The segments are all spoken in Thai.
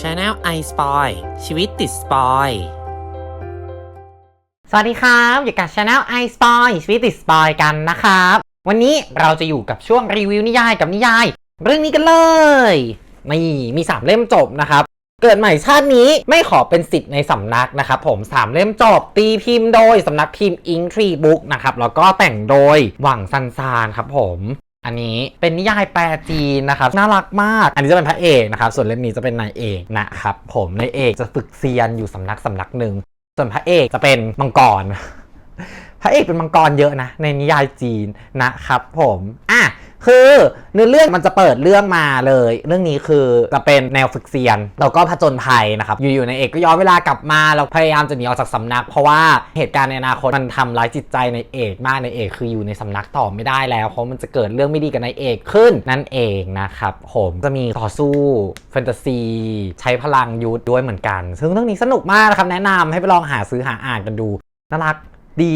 Channel i Spoil ชีวิตติดสปอยสวัสดีครับอยู่กับ Channel i Spoil ชีวิตติดสปอยกันนะครับ วันนี้เราจะอยู่กับช่วงรีวิวนิยายกับนิยาย เรื่องนี้กันเลยนี่มี 3 เล่มจบนะครับ เกิดใหม่ชาตินี้ไม่ขอเป็นสิทธิ์ในสำนักนะครับผม 3 เล่มจบตีพิมพ์โดยสำนักพิมพ์อิงทรีบุ๊กนะครับแล้วก็แต่งโดยหวังซันซานครับผม อันนี้เป็นนิยายแปลจีนนะครับน่ารักมาก อันนี้จะเป็นพระเอกนะครับส่วนเล่มนี้จะเป็นนายเอกนะครับผมนายเอกจะฝึกเซียนอยู่สำนักสำนักหนึ่งส่วนพระเอกจะเป็นมังกร พระเอกเป็นมังกรเยอะนะ ในนิยายจีนนะครับผมอะ คือเนื้อเรื่องมันจะเปิดเรื่องมาเลย เรื่องนี้คือจะเป็นแนวฝึกเซียนแล้วก็ผจญภัยนะครับ อยู่ๆในเอกก็ย้อนเวลากลับมาแล้วพยายามจะหนีออกจากสำนัก เพราะว่าเหตุการณ์ในอนาคตมันทำร้ายจิตใจในเอกมากในเอกคืออยู่ในสำนักต่อไม่ได้แล้วเพราะมันจะเกิดเรื่องไม่ดีกับในเอกขึ้นนั่นเองนะครับผมจะมีต่อสู้แฟนตาซีใช้พลังยุทธด้วยเหมือนกัน ซึ่งเรื่องนี้สนุกมากนะครับแนะนำให้ไปลองหาซื้อหาอ่านกันดูน่ารักดี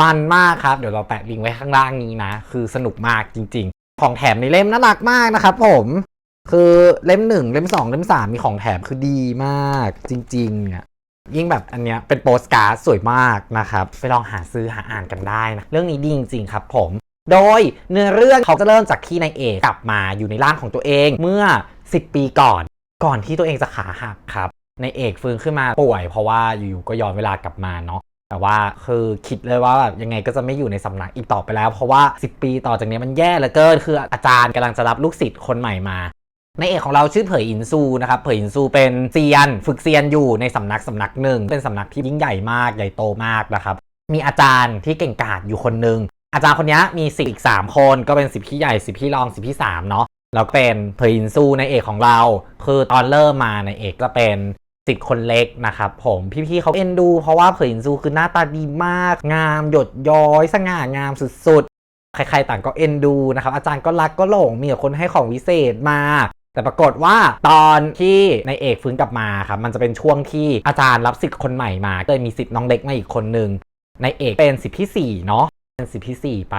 มันมากครับ เดี๋ยวเราแปะลิงก์ไว้ข้างล่างนี้นะ คือสนุกมากจริง ของแถมในเล่มน่ารักมากนะครับผมคือเล่มหนึ่งเล่มสองเล่มสามมีของแถมคือดีมากจริงๆเนี่ยยิ่งแบบอันเนี้ยเป็นโปสการ์ดสวยมากนะครับ ไปลองหาซื้อหาอ่านกันได้นะ เรื่องนี้ดีจริงๆครับผม โดยเนื้อเรื่องเขาจะเริ่มจากที่นายเอกกลับมาอยู่ในร่างของตัวเองเมื่อ 10 ปีก่อน ก่อนที่ตัวเองจะขาหักครับนายเอกฟื้นขึ้นมาป่วยเพราะว่าอยู่ๆก็ย้อนเวลากลับมาเนาะ แต่ว่าคือคิดเลยว่าแบบยังไงก็จะไม่อยู่ในสำนักอีกต่อไปแล้ว เพราะว่า 10 ปีต่อจากนี้มันแย่เหลือเกินคืออาจารย์กำลังจะรับลูกศิษย์คนใหม่มาในเอกของเราชื่อเผยอินซูนะครับเผยอินซูเป็นเซียน ฝึกเซียนอยู่ในสำนักสำนักหนึ่ง เป็นสำนักที่ยิ่งใหญ่มากใหญ่โตมากนะครับ มีอาจารย์ที่เก่งกาจอยู่คนหนึ่งอาจารย์คนนี้มีศิษย์อีก3คนก็เป็นสิบพี่ใหญ่สิบพี่รองสิบพี่สามเนาะแล้วก็เป็นเผยอินซูในเอกของเรา คือตอนเริ่มมาในเอกจะเป็น สิทธิ์คนเล็กนะครับผมพี่ๆเขาเอ็นดู เพราะว่าเผยอินซูคือหน้าตาดีมาก งามหยดย้อย สง่างามสุดๆ ใครๆต่างก็เอ็นดูนะครับอาจารย์ก็รักก็หลงมีแต่คนให้ของวิเศษมาแต่ปรากฏว่าตอนที่ในเอกฟื้นกลับมาครับมันจะเป็นช่วงที่อาจารย์รับสิทธิ์คนใหม่มาก็เลยมีสิทธิ์น้องเล็กมาอีกคนหนึ่งในเอกเป็นสิทธิ์ที่สี่เนาะเป็นสิทธิ์ที่สี่ไป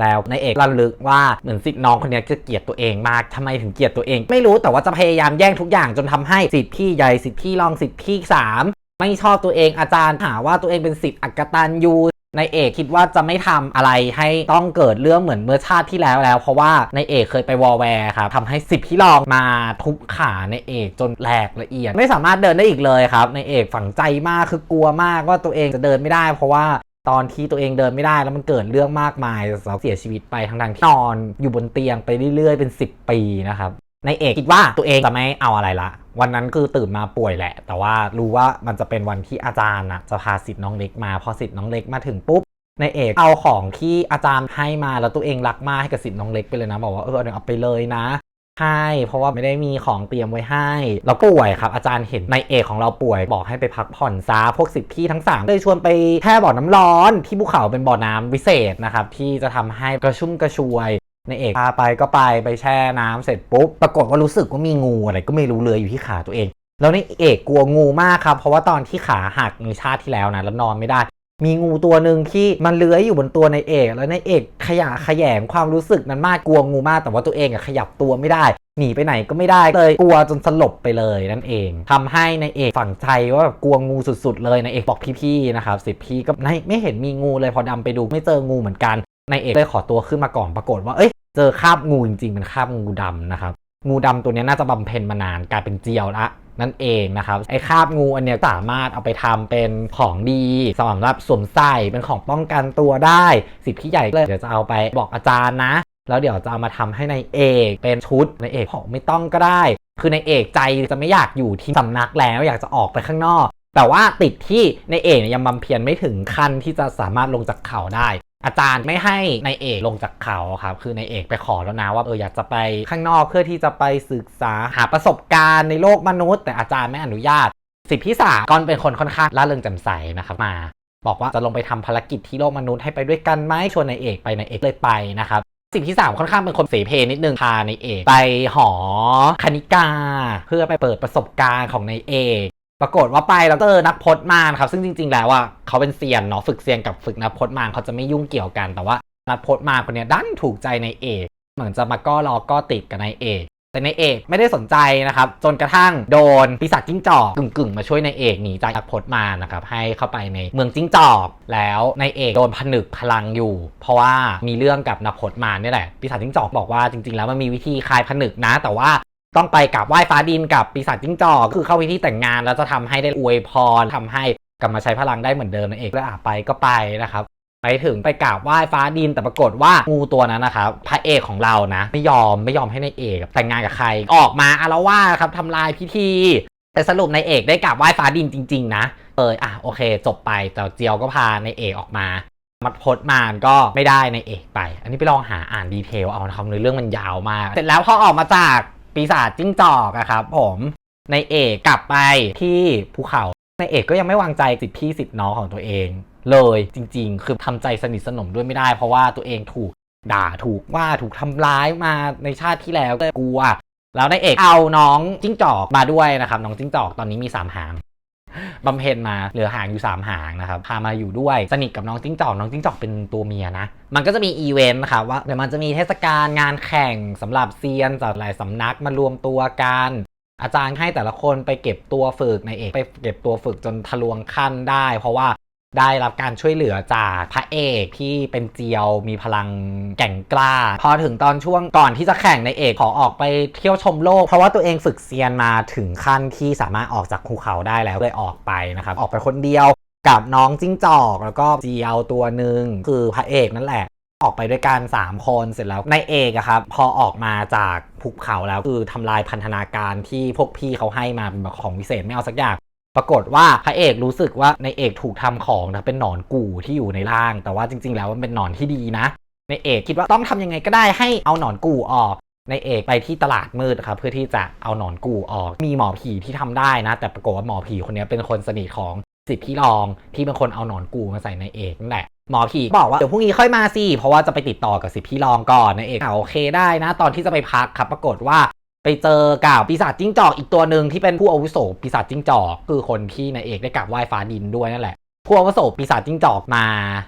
แล้วในเอกระลึกว่าเหมือนสิทธิ์น้องคนนี้จะเกลียดตัวเองมากทำไมถึงเกลียดตัวเอง ไม่รู้แต่ว่าจะพยายามแย่งทุกอย่างจนทำให้สิทธิ์พี่ใหญ่สิทธิ์พี่รองสิทธิ์พี่สามไม่ชอบตัวเองอาจารย์หาว่าตัวเองเป็นสิทธิ์อักตันยูในเอกคิดว่าจะไม่ทำอะไรให้ต้องเกิดเรื่องเหมือนเมื่อชาติที่แล้วแล้ว เพราะว่าในเอกเคยไปวอลแวร์ครับทำให้สิทธิพี่รองมาทุบขาในเอกจนแหลกละเอียด ไม่สามารถเดินได้อีกเลยครับในเอกฝังใจมากคือกลัวมากว่าตัวเองจะเดินไม่ได้ เพราะว่า ตอนที่ตัวเองเดินไม่ได้แล้วมันเกิดเรื่องมากมายเราเสียชีวิตไปทั้งทที่นอนอยู่บนเตียงไปเรื่อยๆ เป็น 10 ปีนะครับในเอกคิดว่าตัวเองจะไม่เอาอะไรละ วันนั้นคือตื่นมาป่วยแหละ แต่ว่ารู้ว่ามันจะเป็นวันที่อาจารย์นะจะพาสิทธิ์น้องเล็กมาพอสิทธิ์น้องเล็กมาถึงปุ๊บในเอกเอาของที่อาจารย์ให้มาแล้วตัวเองรักมากให้กับสิทธิ์น้องเล็กไปเลยนะ บอกว่าเออเอาไปเลยนะ ให้ เพราะว่าไม่ได้มีของเตรียมไว้ให้ เราป่วยครับ อาจารย์เห็นในเอกของเราป่วย บอกให้ไปพักผ่อนซาพวกสิทธิ์พี่ทั้ง3เลยชวนไปแค่บ่อน้ำร้อนที่ภูเขาเป็นบ่อน้ำวิเศษนะครับที่จะทำให้กระชุ่มกระชวยในเอกพาไปก็ไปไปแช่น้ำเสร็จปุ๊บปรากฏว่ารู้สึกว่ามีงูอะไรก็ไม่รู้เลยอยู่ที่ขาตัวเอง แล้วในเอกกลัวงูมากครับเพราะว่าตอนที่ขาหักในชาติที่แล้วนะแล้วนอนไม่ได้ มีงูตัวหนึ่งที่มันเลื้อยอยู่บนตัวในเอก แล้วในเอกขยะขยงความรู้สึกนั้นมากกลัวงูมาก แต่ว่าตัวเองอะขยับตัวไม่ได้ หนีไปไหนก็ไม่ได้เลยกลัวจนสลบไปเลยนั่นเองทำให้ในเอกฝังใจว่าแบบกลัวงูสุดๆ เลยในเอกบอกพี่ๆนะครับสิพี่ก็ไม่เห็นมีงูเลยพอดำไปดูไม่เจองูเหมือนกันในเอกเลยขอตัวขึ้นมาก่อนปรากฏว่าเอ้ยเจอคาบงูจริงๆเป็นคาบงูดำนะครับงูดำตัวนี้น่าจะบำเพ็ญมานานกลายเป็นเจียวละ นั่นเองนะครับไอ้คาบงูอันเนี้ยสามารถเอาไปทำเป็นของดีสำหรับสวมใส่เป็นของป้องกันตัวได้สิบพี่ใหญ่เลยเดี๋ยวจะเอาไปบอกอาจารย์นะ แล้วเดี๋ยวจะเอามาทำให้ในเอกเป็นชุดในเอกบอไม่ต้องก็ได้ คือในเอกใจจะไม่อยากอยู่ที่สำนักแล้วอยากจะออกไปข้างนอก แต่ว่าติดที่ในเอกเนี่ยยังบำเพ็ญไม่ถึงขั้นที่จะสามารถลงจากเขาได้ อาจารย์ไม่ให้ในายเอกลงจากเขาครับ คือในายเอกไปขอแล้วนะว่าเอออยากจะไปข้างนอกเพื่อที่จะไปศึกษาหาประสบการณ์ในโลกมนุษย์ แต่อาจารย์ไม่อนุญาตสิทธิพิสามก็เป็นคนค่อนข้างร่าเริงแจ่มใสนะครับมา บอกว่าจะลงไปทำภารกิจที่โลกมนุษย์ให้ไปด้วยกันไหมชวนในายเอกไปในายเอกเลยไปนะครับสิ่งที่สามค่อนข้างเป็นคนเสเพนิดนึงพาในายเอก ไปหอคณิกา เพื่อไปเปิดประสบการณ์ของในายเอก ปรากฏว่าไปแล้วเจอนักพจมารครับซึ่งจริง ๆ แล้วอะเขาเป็นเซียนเนาะฝึกเซียนกับฝึกนักพจมารเขาจะไม่ยุ่งเกี่ยวกัน แต่ว่านักพจมารคนนี้ดันถูกใจในเอกเหมือนจะมาก้อรอก้อติดกับนายเอกแต่นายเอกไม่ได้สนใจนะครับ จนกระทั่งโดนปีศาจจิ้งจอกกึ่งๆ มาช่วยนายเอกหนีจากนักพจน์มานะครับให้เข้าไปในเมืองจิ้งจอก แล้วนายเอกโดนผนึกพลังอยู่ เพราะว่ามีเรื่องกับนักพจน์มาเนี่แหละปีศาจจิ้งจอกบอกว่าจริงๆ แล้วมันมีวิธีคลายผนึกนะ แต่ว่า ต้องไปกับไหว้ฟ้าดินกับปีศาจจิ้งจอกคือเข้าพิธีแต่งงาน แล้วจะทำให้ได้อวยพรทำให้กลับมาใช้พลังได้เหมือนเดิมนายเอกก็อะไปก็ไปนะครับไปถึงไปกราบไหว้ฟ้าดินแต่ปรากฏว่างูตัวนั้นนะครับพระเอกของเรานะ ไม่ยอมไม่ยอมให้นายเอกแต่งงานกับใครออกมาอารวาสครับทำลายพิธี แต่สรุปนายเอกได้กราบไหว้ฟ้าดินจริง ๆ นะเอออะโอเค จบไปแต่เจียวก็พานายเอกออกมามัดพดมานก็ไม่ได้นายเอกไป อันนี้ไปลองหาอ่านดีเทลเอานะครับเรื่องมันยาวมากเสร็จแล้วพอออกมาจาก ปีศาจจิ้งจอกอะครับผมนายเอกกลับไปที่ภูเขานายเอกก็ยังไม่วางใจสิทธิพี่สิทธิน้องของตัวเอง เลยจริง ๆ คือทำใจสนิทสนมด้วยไม่ได้ เพราะว่าตัวเองถูกด่าถูกว่าถูกทำร้ายมาในชาติที่แล้วก็กลัวแล้วนายเอกเอาน้องจิ้งจอกมาด้วยนะครับน้องจิ้งจอกตอนนี้มีสามหาง บำเพ็ญมาเหลือหางอยู่ 3 หางนะครับพามาอยู่ด้วยสนิทกับน้องจิ้งจอกน้องจิ้งจอกเป็นตัวเมียนะ มันก็จะมีอีเวนต์นะครับว่าเดี๋ยวมันจะมีเทศกาลงานแข่งสำหรับเซียนจากหลายสำนักมารวมตัวกันอาจารย์ให้แต่ละคนไปเก็บตัวฝึกในเอกไปเก็บตัวฝึกจนทะลวงขั้นได้ เพราะว่า ได้รับการช่วยเหลือจากพระเอกที่เป็นเจียวมีพลังแก่งกล้า พอถึงตอนช่วงก่อนที่จะแข่งในเอกขอออกไปเที่ยวชมโลก เพราะว่าตัวเองฝึกเซียนมาถึงขั้นที่สามารถออกจากภูเขาได้แล้วเลยออกไปนะครับ ออกไปคนเดียวกับน้องจิ้งจอกแล้วก็เจียวตัวหนึ่งคือพระเอกนั่นแหละออกไปด้วยกัน3คนเสร็จแล้วในเอกอะครับพอออกมาจากภูเขาแล้วคือทำลายพันธนาการที่พวกพี่เขาให้มาเป็นแบบของวิเศษไม่เอาสักอย่าง ปรากฏว่าพระเอกรู้สึกว่าในเอกถูกทำของนะเป็นหนอนกู่ที่อยู่ในร่าง แต่ว่าจริง ๆ แล้วมันเป็นหนอนที่ดีนะ ในเอกคิดว่าต้องทำยังไงก็ได้ให้เอาหนอนกู่ออก ในเอกไปที่ตลาดมืดครับเพื่อที่จะเอาหนอนกู่ออก มีหมอผีที่ทำได้นะ แต่ปรากฏว่าหมอผีคนนี้เป็นคนสนิทของสิทธิพี่รองที่เป็นคนเอาหนอนกู่มาใส่ในเอกนั่นแหละหมอผีบอกว่าเดี๋ยวพรุ่งนี้ค่อยมาสิเพราะว่าจะไปติดต่อกับสิทธิพี่รองก่อนในเอกอะโอเคได้นะ ตอนที่จะไปพักครับปรากฏว่า ไปเจอกับปีศาจจิ้งจอกอีกตัวหนึ่งที่เป็นผู้อาวุโสปีศาจจิ้งจอกคือคนที่นายเอกได้กลับไหว้ฟ้าดินด้วยนั่นแหละผู้อาวุโสปีศาจจิ้งจอกมา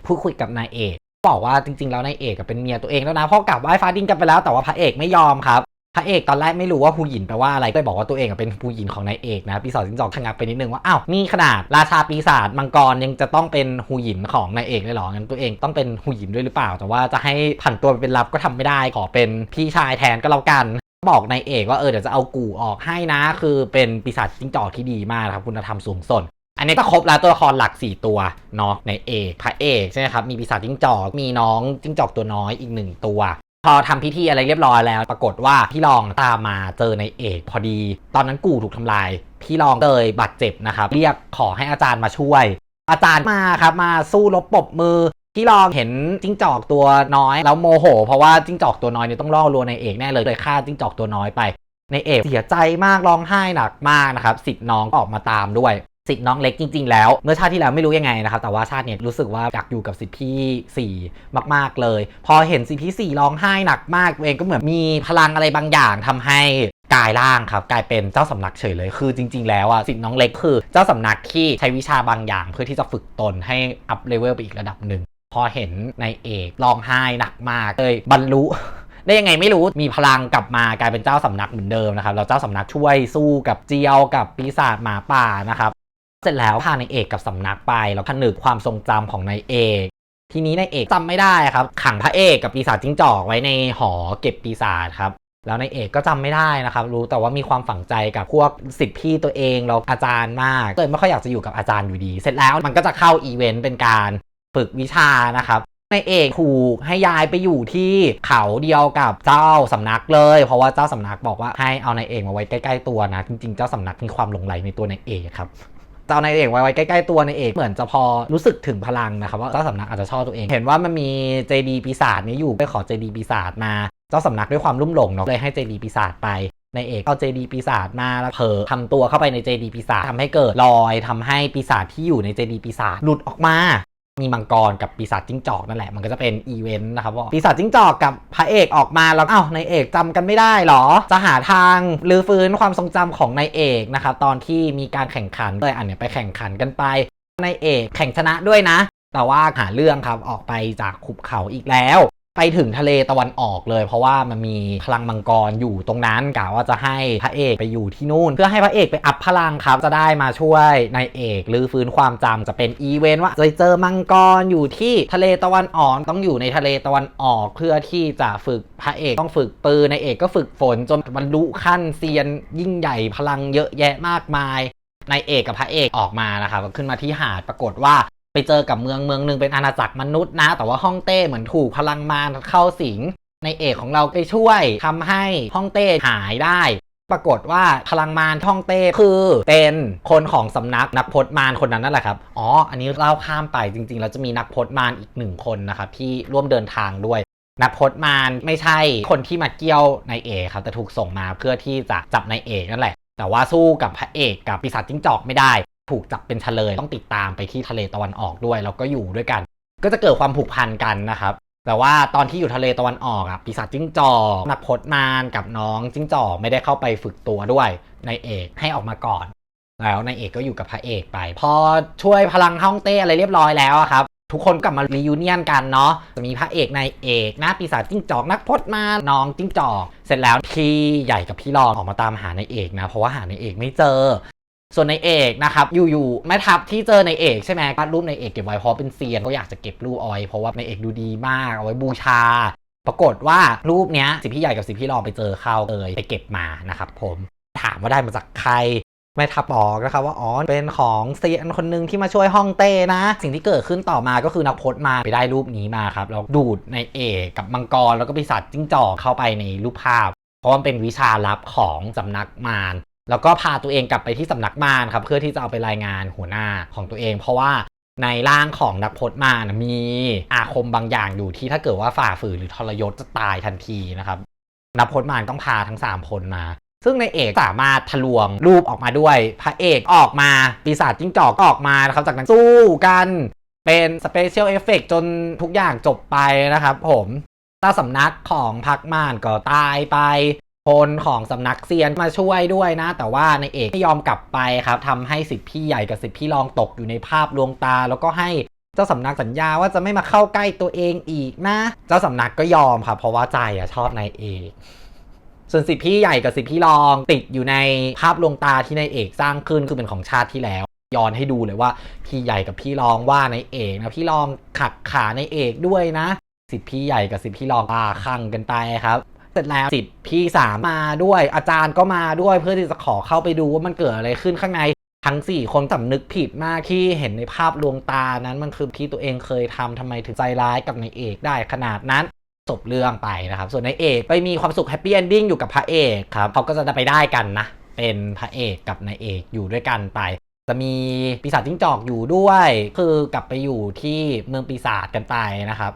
พูดคุยกับนายเอกบอกว่าจริงๆแล้วนายเอกเป็นเมียตัวเองแล้วนะเพราะกลับไหว้ฟ้าดินกันไปแล้วแต่ว่าพระเอกไม่ยอมครับพระเอกตอนแรกไม่รู้ว่าฮูหยินแปลว่าอะไรก็เลยบอกว่าตัวเองเป็นฮูหยินของนายเอกนะปีศาจจิ้งจอกชะงักไปนิดนึงว่าอ้าวนี่ขนาดราชาปีศาจมังกรยังจะต้องเป็นฮูหยินของนายเอกเลยเหรองั้นตัวเองต้องเป็นฮูหยินด้วยหรือเปล่า แต่ว่าจะให้ผันตัวไปเป็นรับก็ทำไม่ได้ขอเป็นพี่ชายแทนก็แล้วกัน บอกนายเอกว่าเออเดี๋ยวจะเอากูออกให้นะ คือเป็นปีศาจจิ้งจอกที่ดีมากครับคุณธรรมสูงส่งอันนี้ก็ครบแล้วตัวละครหลัก 4 ตัวเนาะในเอกพระเอกใช่ไหมครับมีปีศาจจิ้งจอกมีน้องจิ้งจอกตัวน้อยอีกหนึ่งตัว พอทำพิธีอะไรเรียบร้อยแล้ว ปรากฏว่าพี่รองตามมาเจอในเอกพอดี ตอนนั้นกูถูกทำลาย พี่รองเลยบาดเจ็บนะครับเรียกขอให้อาจารย์มาช่วย อาจารย์มาครับมาสู้รบปบมือ พี่รองเห็นจิ้งจอกตัวน้อยแล้วโมโห เพราะว่าจิ้งจอกตัวน้อยเนี่ยต้องล่อลวงในเอกแน่เลยเลยฆ่าจิ้งจอกตัวน้อยไป ในเอกเสียใจมากร้องไห้หนักมากนะครับสิทธิ์น้องก็ออกมาตามด้วยสิทธิ์น้องเล็กจริง ๆ แล้ว เมื่อชาติที่แล้วไม่รู้ยังไงนะครับ แต่ว่าชาติเนี้รู้สึกว่าอยากอยู่กับสิทธิ์พี่สี่มาก ๆเลย พอเห็นสิทธิ์พี่สี่ร้องไห้หนักมากตัวเองก็เหมือนมีพลังอะไรบางอย่างทำให้กลายร่างครับกลายเป็นเจ้าสำนักเฉยเลยคือจริง ๆ แล้วอะสิทธิ์น้องเล็กคือ เจ้าสำนักที่ใช้วิชาบางอย่าง เพื่อที่จะฝึกตนให้อัพเลเวลไปอีกระดับหนึ่ง พอเห็นในเอกร้องไห้หนักมากเลยบรรลุได้ยังไงไม่รู้มีพลังกลับมากลายเป็นเจ้าสำนักเหมือนเดิมนะครับแล้วเจ้าสำนักช่วยสู้กับเจียวกับปีศาจหมาป่านะครับเสร็จแล้วพานายเอกกับสำนักไปแล้วผนึกความทรงจำของนายเอก ทีนี้นายเอกจำไม่ได้ครับ ขังพระเอกกับปีศาจจิ้งจอกไว้ในหอเก็บปีศาจครับแล้วนายเอกก็จำไม่ได้นะครับ รู้แต่ว่ามีความฝังใจกับพวกสิทธิพี่ตัวเองแล้วอาจารย์มากเลยไม่ค่อยอยากจะอยู่กับอาจารย์อยู่ดี เสร็จแล้วมันก็จะเข้าอีเวนต์เป็นการ ฝึกวิชานะครับนายเอกถูกให้ย้ายไปอยู่ที่เขาเดียวกับเจ้าสำนักเลย เพราะว่าเจ้าสำนักบอกว่าให้เอานายเอกมาไว้ใกล้ๆตัวนะ จริงๆ เจ้าสำนักมีความหลงไหลในตัวนายเอกครับเจ้านายเอกไว้ไว้ใกล้ๆตัวนายเอกเหมือนจะพอรู้สึกถึงพลังนะครับว่าเจ้าสำนักอาจจะชอบตัวเอง เห็นว่ามันมีเจดีปีศาจนี้อยู่ไปขอเจดีปีศาจมาเจ้าสำนักด้วยความรุ่มหลงเนาะเลยให้เจดีปีศาจไปนายเอกเอาเจดีปีศาจมาแล้วเผลอทำตัวเข้าไปในเจดีปีศาจทำให้เกิดรอยทำให้ปีศาจที่อยู่ในเจดีปีศาจหลุดออกมา มีมังกรกับปีศาจจิ้งจอกนั่นแหละมันก็จะเป็นอีเวนต์นะครับว่าปีศาจจิ้งจอกกับพระเอกออกมาแล้วอ้าวนายเอกจำกันไม่ได้หรอ จะหาทางรื้อฟื้นความทรงจำของนายเอกนะครับตอนที่มีการแข่งขันเลยอันเนี้ยไปแข่งขันกันไปนายเอกแข่งชนะด้วยนะ แต่ว่าหาเรื่องครับออกไปจากขุบเขาอีกแล้ว ไปถึงทะเลตะวันออกเลย เพราะว่ามันมีพลังมังกรอยู่ตรงนั้นกะว่าจะให้พระเอกไปอยู่ที่นู่น เพื่อให้พระเอกไปอัพพลังครับ จะได้มาช่วยนายเอกหรือฟื้นความจำจะเป็นอีเวนต์ว่าจะเจอมังกรอยู่ที่ทะเลตะวันออกต้องอยู่ในทะเลตะวันออก เพื่อที่จะฝึกพระเอกต้องฝึกปืนนายเอกก็ฝึกฝนจนบรรลุขั้นเซียนยิ่งใหญ่พลังเยอะแยะมากมายนายเอกกับพระเอกออกมานะครับก็ขึ้นมาที่หาดปรากฏว่า ไปเจอกับเมืองเมืองหนึ่งเป็นอาณาจักรมนุษย์นะ แต่ว่าฮ่องเต้เหมือนถูกพลังมารเข้าสิง ในเอกของเราไปช่วยทำให้ฮ่องเต้หายได้ ปรากฏว่าพลังมารฮ่องเต้คือเป็นคนของสำนักนักพจมารคนนั้นนั่นแหละครับ อ๋อ อันนี้เล่าข้ามไปจริงๆแล้วจะมีนักพจมารอีกหนึ่งคนนะครับที่ร่วมเดินทางด้วยนักพจมารไม่ใช่คนที่มาเกี่ยวนายเอกครับแต่ถูกส่งมาเพื่อที่จะจับนายเอกนั่นแหละ แต่ว่าสู้กับพระเอกกับปีศาจจิ้งจอกไม่ได้ ถูกจับเป็นเฉลยต้องติดตามไปที่ทะเลตะวันออกด้วย แล้วก็อยู่ด้วยกัน ก็จะเกิดความผูกพันกันนะครับแต่ว่าตอนที่อยู่ทะเลตะวันออกอะปีศาจจิ้งจอกนักพจมารกับน้องจิ้งจอกไม่ได้เข้าไปฝึกตัวด้วยนายเอกให้ออกมาก่อน แล้วนายเอกก็อยู่กับพระเอกไป พอช่วยพลังฮ่องเต้อะไรเรียบร้อยแล้วครับทุกคนกลับมารียูเนียนกันเนาะจะมีพระเอกนายเอกนะปีศาจจิ้งจอกนักพจมารน้องจิ้งจอก เสร็จแล้วพี่ใหญ่กับพี่รองออกมาตามหานายเอกนะเพราะว่าหานายเอกไม่เจอ ส่วนในเอกนะครับอยู่ๆแม่ทัพที่เจอในเอกใช่ไหมก็รูปในเอกเก็บไว้เพราะเป็นเซียนก็อยากจะเก็บรูปเอาไว้เพราะว่าในเอกดูดีมากเอาไว้บูชา ปรากฏว่ารูปเนี้ยสิพี่ใหญ่กับสิพี่รองไปเจอเข้าเลยไปเก็บมานะครับผมถามว่าได้มาจากใครแม่ทัพบอกนะครับว่าอ๋อเป็นของเซียนคนหนึ่งที่มาช่วยฮ่องเต้นะ สิ่งที่เกิดขึ้นต่อมาก็คือนักพจน์มาไปได้รูปนี้มาครับแล้วดูดในเอกกับมังกรแล้วก็ปีศาจจิ้งจอกเข้าไปในรูปภาพ เพราะมันเป็นวิชาลับของสำนักมาร แล้วก็พาตัวเองกลับไปที่สำนักมารครับเพื่อที่จะเอาไปรายงานหัวหน้าของตัวเอง เพราะว่าในร่างของนักพจน์มารนะมีอาคมบางอย่างอยู่ที่ถ้าเกิดว่าฝ่าฝืนหรือทรยศจะตายทันทีนะครับนักพจน์มารต้องพาทั้ง 3 คนมา ซึ่งในเอกสามารถทะลวงรูปออกมาด้วย พระเอกออกมาปีศาจจิ้งจอกออกมานะครับจากนั้นสู้กันเป็นสเปเชียลเอฟเฟกจนทุกอย่างจบไปนะครับผมเจ้าสำนักของพักม่านก็ตายไป คนของสำนักเซียนมาช่วยด้วยนะ แต่ว่าในเอกไม่ยอมกลับไปครับทำให้สิทธิพี่ใหญ่กับสิทธิพี่รองตกอยู่ในภาพลวงตา แล้วก็ให้เจ้าสำนักสัญญาว่าจะไม่มาเข้าใกล้ตัวเองอีกนะ เจ้าสำนักก็ยอมครับเพราะว่าใจอะชอบนายเอกส่วนสิทธิพี่ใหญ่กับสิทธิพี่รองติดอยู่ในภาพลวงตาที่นายเอกสร้างขึ้นคือเป็นของชาติที่แล้ว ย้อนให้ดูเลยว่าพี่ใหญ่กับพี่รองว่านายเอกนะพี่รองขัดขานายเอกด้วยนะ สิทธิพี่ใหญ่กับสิทธิพี่รองอาคังกันไปครับ เสร็จแล้วสิทธิพี่สามมาด้วย อาจารย์ก็มาด้วยเพื่อที่จะขอเข้าไปดูว่ามันเกิดอะไรขึ้นข้างในทั้ง 4 คนสำนึกผิดมากที่เห็นในภาพลวงตานั้นมันคือที่ตัวเองเคยทำทำไมถึงใจร้ายกับนายเอกได้ขนาดนั้นจบเรื่องไปนะครับ ส่วนนายเอกไปมีความสุขแฮปปี้เอนดิ้งอยู่กับพระเอกครับเขาก็จะได้ไปได้กันนะ เป็นพระเอกกับนายเอกอยู่ด้วยกันไป จะมีปีศาจจิ้งจอกอยู่ด้วย คือกลับไปอยู่ที่เมืองปีศาจกันไปนะครับ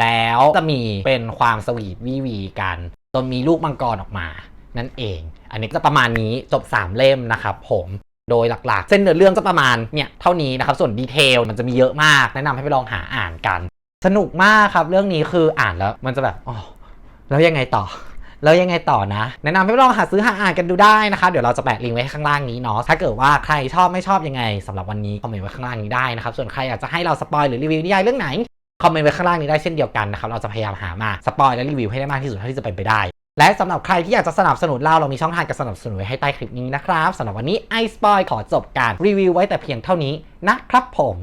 แล้วจะมีเป็นความสวีทวิวีกันจนมีลูกมังกรออกมา นั่นเอง อันนี้จะประมาณนี้จบ 3 เล่มนะครับผมโดยหลักๆ เส้นเนื้อเรื่องจะประมาณเนี่ยเท่านี้นะครับส่วนดีเทลมันจะมีเยอะมาก แนะนำให้ไปลองหาอ่านกัน สนุกมากครับเรื่องนี้คืออ่านแล้วมันจะแบบอ๋อแล้วยังไงต่อแล้วยังไงต่อนะ แนะนำให้ไปลองหาซื้อหาอ่านกันดูได้นะครับเดี๋ยวเราจะแปะลิงก์ไว้ข้างล่างนี้เนาะถ้าเกิดว่าใครชอบไม่ชอบยังไงสำหรับวันนี้คอมเมนต์ไว้ข้างล่างนี้ได้นะครับส่วนใครอยากจะให้เราสปอยหรือรีวิวนิยายเรื่องไหน คอมเมนต์ไว้ข้างล่างนี้ได้เช่นเดียวกันนะครับเราจะพยายามหามาสปอยและรีวิวให้ได้มากที่สุดเท่าที่จะเป็นไปได้ และสำหรับใครที่อยากจะสนับสนุนเราเรามีช่องทางการสนับสนุนไว้ให้ใต้คลิปนี้นะครับสำหรับวันนี้ไอสปอยขอจบการรีวิวไว้แต่เพียงเท่านี้นะครับผม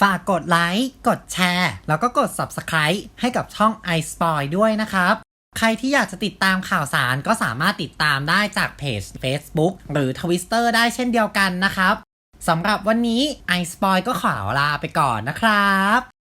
ฝากกดไลค์ กดแชร์ แล้วก็กด Subscribe ให้กับช่อง iSpoil ด้วยนะครับ ใครที่อยากจะติดตามข่าวสารก็สามารถติดตามได้จากเพจ Facebook หรือ Twitter ได้เช่นเดียวกันนะครับ สำหรับวันนี้ไอสปอยก็ขอลาไปก่อนนะครับ